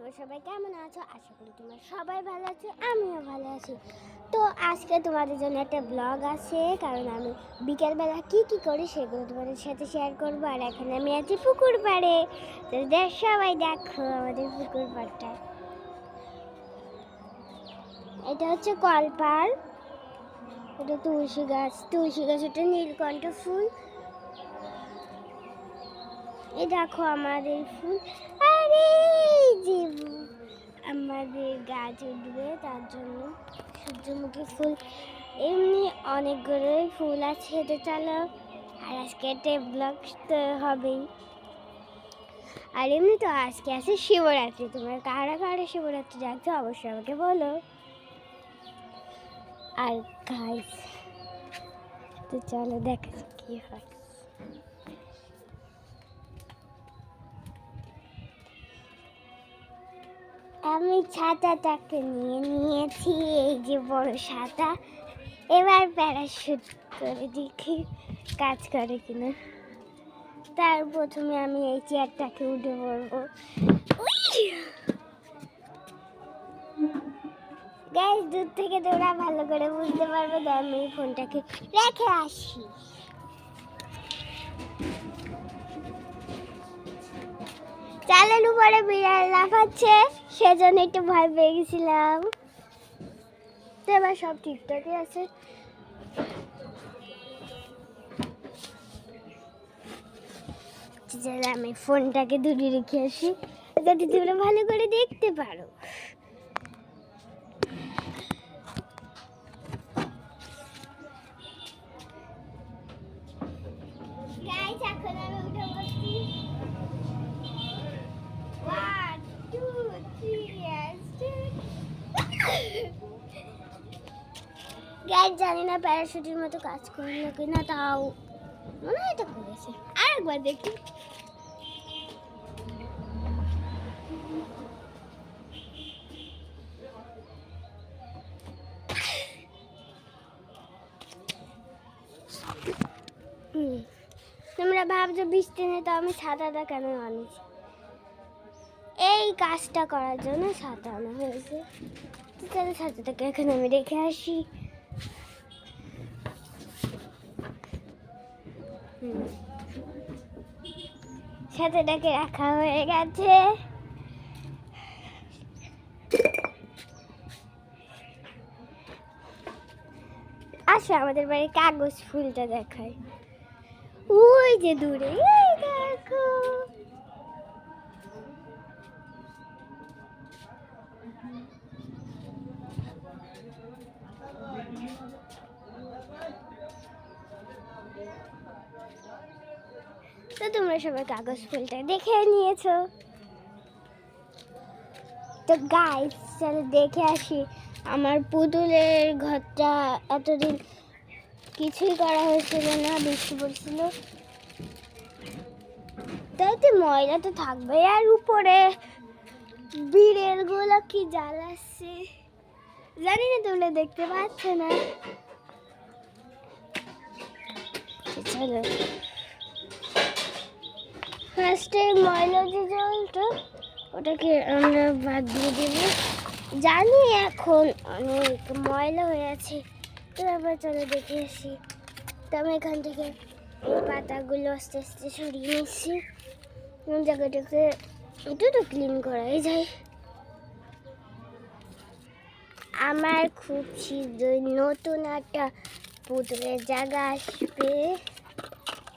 তোমরা সবাই কেমন আছো? আশা করি তোমরা সবাই ভালো আছো, আমিও ভালো আছি। তো আজকে তোমাদের জন্য একটা ব্লগ আছে, কারণ আমি বিকেলবেলা কি কি করি সেগুলো তোমাদের সাথে শেয়ার করব। আর এখন আমি আছি পুকুর পাড়ে। তো দেখ, সবাই দেখো আমাদের পুকুর পাড়টা। এটা হচ্ছে কলপাড়। এটা তুলসী গাছ। তুলসী গাছ, এটা নীলকণ্ঠ ফুল। এই দেখো আমাদের ফুল। আরে! যে আমাদের গাছ উঠবে তার জন্য সূর্যমুখী ফুল। এমনি অনেকগুলোই ফুল আছে এটা চলো আর আজকে একটা ব্লগ তো হবেই। আর এমনি তো আজকে আছে শিবরাত্রি, তোমরা কারা কারা শিবরাত্রি যাচ্ছ অবশ্যই আমাকে বলো। আর গাইস তো চলো দেখা কি হয়। আমি ছাতাটাকে নিয়ে নিয়েছি, এই যে বড় ছাতা। এবার প্যারাশুট করে দেখি, কাজ করে কিনা। তার প্রথমে আমি এই চেয়ারটাকে উঠে পড়ব। গ্যাস দূর থেকে তোমরা ভালো করে বুঝতে পারবে আমি ফোনটাকে রেখে আসি। চালের উপরে বিড়াল লাফাচ্ছে, সেজন্য একটু ভয় পেয়ে গেছিলাম। তো এবার সব ঠিকঠাকই আছে। আমি ফোনটাকে দূরে রেখে আসি, যাতে তোমরা ভালো করে দেখতে পারো। এখন গাইজ জানি না প্যারাশুটের মতো কাজ করল কিনা, তাও মনে হয় এটা করেছে। আর একবার দেখি। তোমরা ভাবছ বৃষ্টি নেই, তো আমি ছাতাটা কেন আনিছি? এই কাজটা করার জন্য ছাতা আনা হয়েছে। তাহলে ছাতাটাকে এখানে আমি রেখে আসি। ছাতাটাকে রাখা হয়ে গেছে। আসো আমাদের বাড়ির কাগজ ফুলটা দেখায় ওই যে দূরে দেখো। তো তোমরা সবাই কাগজ ফুলটা দেখে নিয়েছো। তো গাইস চলো দেখে আসি আমার পুতুলের ঘরটা। এতদিন কিছুই করা হয়েছিল না, বৃষ্টি পড়ছিল। তাই তো ময়লা তো থাকবে আর উপরে। বিড়েলগুলো কি জ্বালাচ্ছে। জানি না তোমরা দেখতে পাচ্ছ না। চলো ফার্স্টে ময়লা যে জলটা ওটাকে আমরা বাদ দিয়ে দেবো। জানি এখন অনেক ময়লা হয়ে আছে, তো আবার চলো দেখে আসি। তো আমি এখান থেকে পাতাগুলো আস্তে আস্তে সরিয়ে নিচ্ছি। জায়গাটাকে একটু তো ক্লিন করাই যায়। আমার খুব শীঘ্রই নতুন একটা পুতুলের জায়গা আসবে।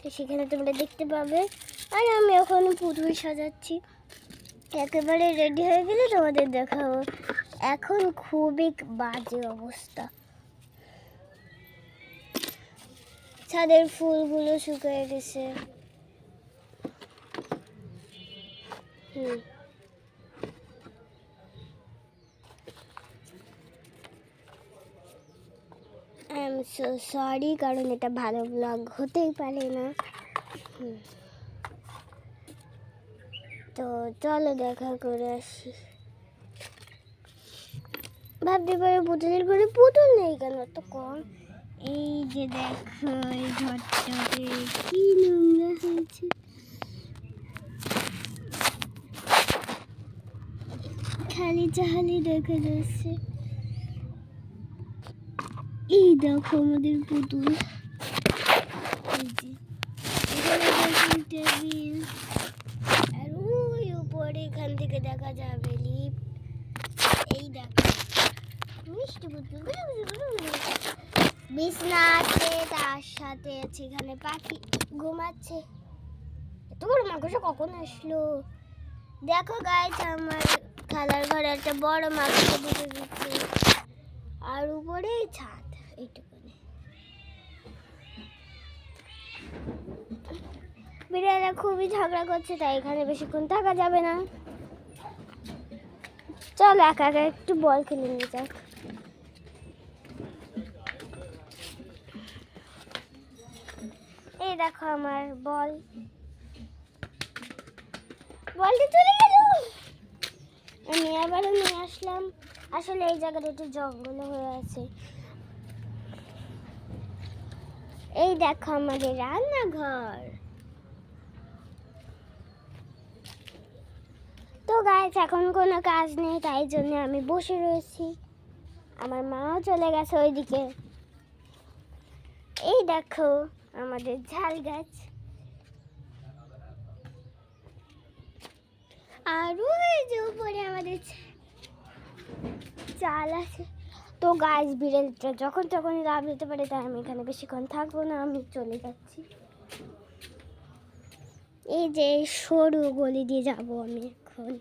তো সেখানে তোমরা দেখতে পাবে। আর আমি এখন পুতুল সাজাচ্ছি। একেবারে রেডি হয়ে গেলে তোমাদের দেখাবো। এখন খুবই বাজে অবস্থা। ছাদের ফুলগুলো শুকিয়ে গেছে। হুম। আই এম সো সরি কারণ এটা ভালো ব্লগ হতেই পারে না। হুম। তো চলো দেখা করে আসি। ভাবতে পারে পুতুলের ঘরে পুতুল নেই কেন? তো কম। এই যে দেখো, এই ঘরটাতে কি নোংরা হয়েছে। খালি চাহালি দেখা যাচ্ছে। এই দেখো আমাদের পুতুল এই যে, এখানে ড্রেসিং টেবিল আর ওই উপরে এখান থেকে দেখা যাবে, লিপ। এই দেখো। মিষ্টি। বিছনা আছে তার সাথে আছে এখানে পাখি ঘুমাচ্ছে। এত বড় মাকড়সা কখন আসলো? দেখো গাইস আমার খেলার ঘরে একটা বড় মাকড়সা ঢুকে গেছে। আর উপরে ছাদ, এইটুকুনি। বিড়ালা খুবই ঝগড়া করছে, তাই এখানে বেশিক্ষণ থাকা যাবে না। চলো একা একা একটু বল খেলে নিয়ে যাক। এই দেখো আমার বল। বলটি চলে গেল। আমি আবারও নিয়ে আসলাম। আসলে এই জায়গাটা একটু জঙ্গল হয়ে আছে। এই দেখো আমাদের রান্নাঘর। গাছ এখন কোনো কাজ নেই, তাই জন্য আমি বসে রয়েছি। আমার মাও চলে গেছে ওইদিকে। এই দেখো আমাদের ঝাল গাছ। আর ওই যে উপরে আমাদের চাল আছে। তো গাছ বিড়ালটা যখন তখন লাভ নিতে পারে, তাই আমি এখানে বেশিক্ষণ থাকব না, আমি চলে যাচ্ছি। এই যে সরু গলি দিয়ে যাব আমি। এখন।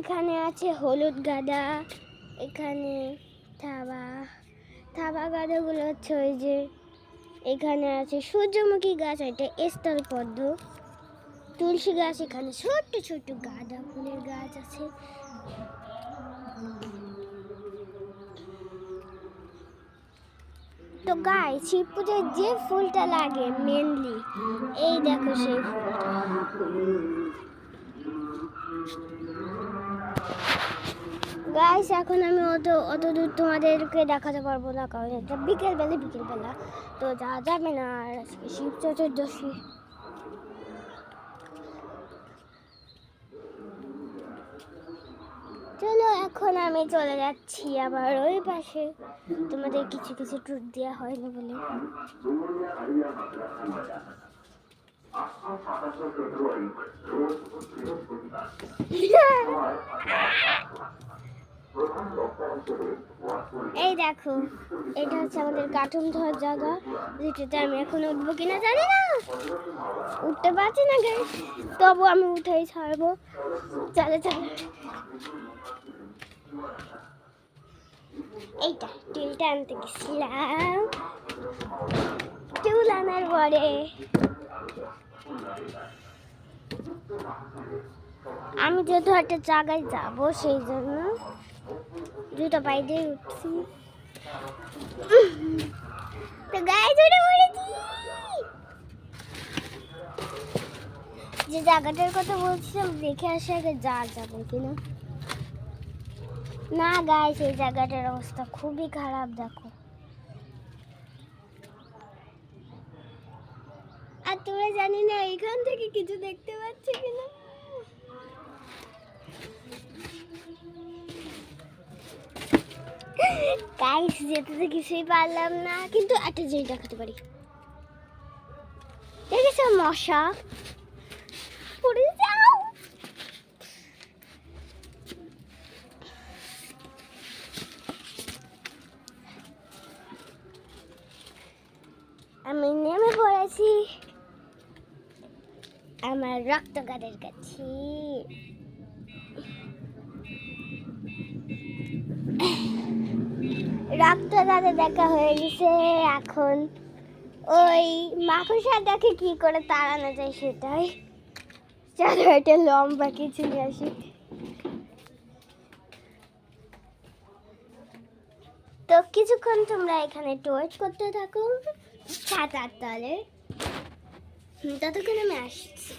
এখানে আছে হলুদ গাঁদা, এখানে থাবা। থাবা গাঁদাগুলো হচ্ছে ওই যে, এখানে আছে সূর্যমুখী গাছ, এটা স্থল পদ্ম। তুলসী গাছ, এখানে ছোট্ট ছোট্ট গাঁদা ফুলের গাছ আছে। তো গায়ে শিব পুজোয় যে ফুলটা লাগে মেনলি এই দেখো সেই গাইস এখন আমি অত অত দূর তোমাদেরকে দেখাতে পারব না, কারণ এটা বিকেলবেলা বিকেলবেলা। তো যা যাবে না, আর শিব চতুর্দশী। চলো এখন আমি চলে যাচ্ছি আবার ওই পাশে। তোমাদের কিছু কিছু ট্যুর দেওয়া হয়নি বলে। এই দেখো, এটা হচ্ছে আমাদের কার্টুন ধোয়ার জায়গা, যেটাতে আমি এখন উঠবো কিনা জানি না। উঠতে পারছি না গে তবু আমি উঠেই ছাড়বো। চলে চলে। এইটা টিলটা আনতে গেছিলাম। টিউল আনার পরে। আমি যেহেতু একটা জায়গায় যাব, সেই জন্য জুতো পাই দিয়ে উঠছি। তো গায়ে জুড়ে পড়েছি। যে জায়গাটার কথা বলছিলাম, দেখে আসে আগে যা যাবে কিনা। না গায়ে সেই জায়গাটার অবস্থা খুবই খারাপ, দেখো। আর তোমরা জানি না এখান থেকে কিছু দেখতে পাচ্ছ কিনা? গাইস যেতে তো কিছুই পারলাম না, কিন্তু একটা জিনিস দেখাতে পারি। দেখেছ মশা। পড়ে যাও। আমি নেমে পড়েছি। আমার রক্ত গাদের কাছে। রক্ত গাদে দেখা হয়ে গেছে এখন। ওই মাকড়সাটাকে কি করে তাড়ানো যায় সেটাই। চলো, এটা লম্বা কিছু নিয়ে আসি। তো কিছুক্ষণ তোমরা এখানে একটু ওয়েট করতে থাকো ছাতার তলে। ততক্ষণ আমি আসছি।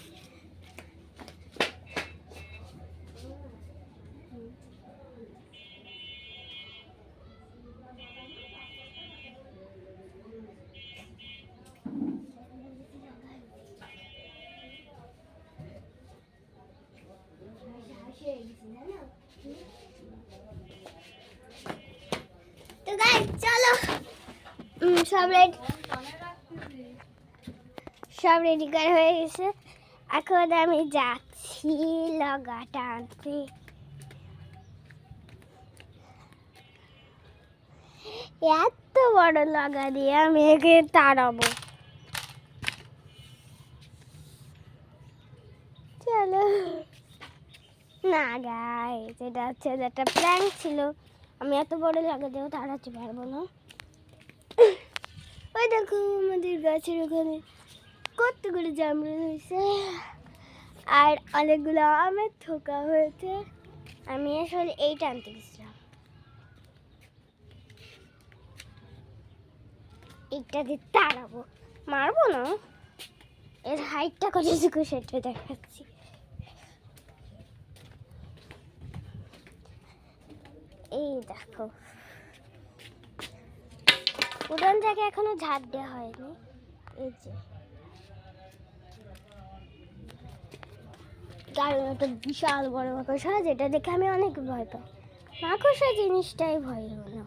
তো গাই চলো। সব রেডি সব রেডি করা হয়ে গেছে। এখন আমি যাচ্ছি লগাটা আনতে। এত বড় লগা দিয়ে আমি একে তাড়াবো। চলো। না গাই যেটা হচ্ছে একটা প্ল্যান ছিল। আমি এত বড় লাগা দিয়েও তাড়াতে পারব না। ওই দেখো আমাদের গাছের ওখানে কতগুলো জামরুল হয়েছে। আর অনেকগুলো আমের থোকা হয়েছে। আমি আসলে এইটা আনতে গেছিলাম। এইটা দিয়ে তাড়াবো। মারবো না। এর হাইটটা কতটুকু সেটা দেখাচ্ছি। এই দেখো। উড়ানটাকে এখনও ঝাড় দেওয়া হয়নি। এই যে। কারণ একটা বিশাল বড় মাকড়সা, যেটা দেখে আমি অনেক ভয় পাই। মাকড়সা জিনিসটাই ভয় হলো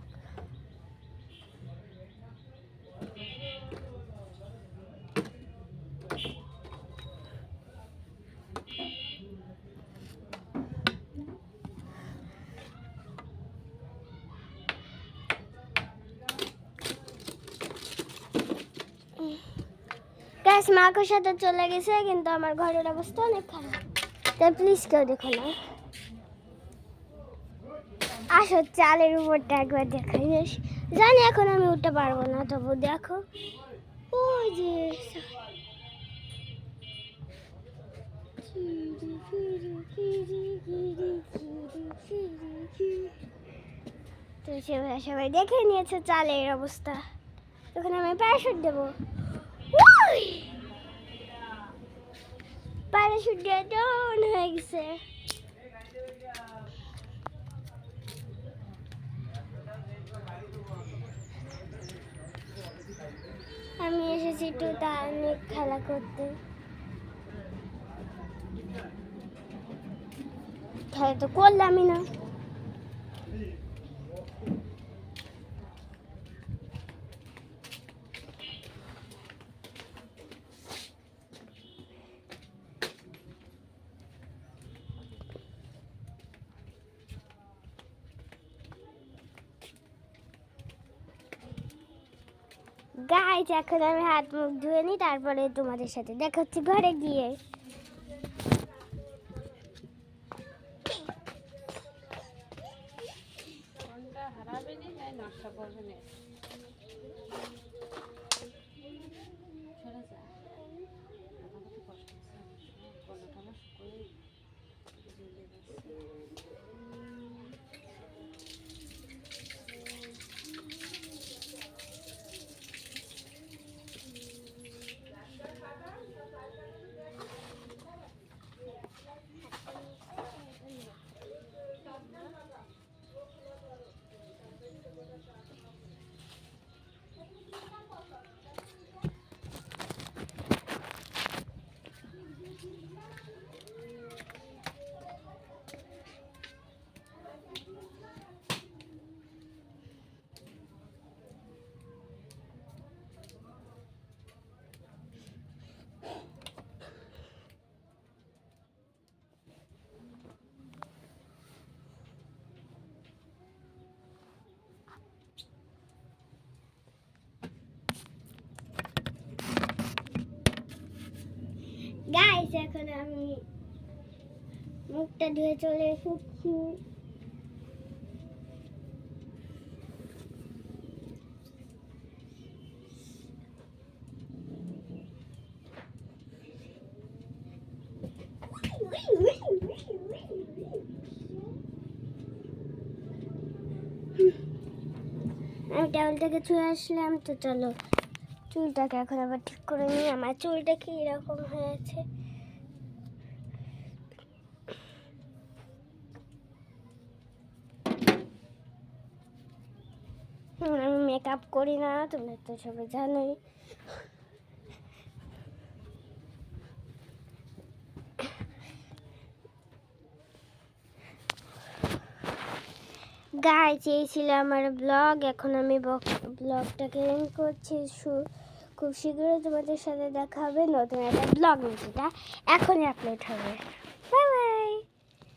গ্যাস মাকড়সা তো চলে গেছে, কিন্তু আমার ঘরের অবস্থা অনেক খারাপ। তাই প্লিজ কেউ দেখো না। আসো, চালের উপরটা একবার দেখাই জানি এখন আমি উঠতে পারব না, তবু দেখো। ওই যে সবাই দেখে নিয়েছে চালের অবস্থা। তখন আমি প্যারাশুট দেবো। প্যারাশুট দিয়ে ডাউন হয়ে গেছে আমি এসেছি একটু নিয়ে খেলা করতে। খেলা তো করলামই না। গাইজ এখন আমি হাত মুখ ধুয়ে নিই তারপরে তোমাদের সাথে দেখা হচ্ছে ঘরে গিয়ে। গাইজ এখন আমি মুখটা ধুয়ে চলে এসেছি। আমি টাউল থেকে আসলাম, তো চলো চুলটাকে এখন আবার ঠিক করে নিই। আমার চুলটা কি এরকম হয়েছে হুম, আমি মেকআপ করি না, তোমরা তো সবাই জানোই। গাইজ এই ছিল আমার ব্লগ এখন আমি ব্লগটাকে এন্ড করছি। খুব শীঘ্রই তোমাদের সাথে দেখা হবে নতুন একটা ব্লগ যেটা এখনই আপলোড হবে।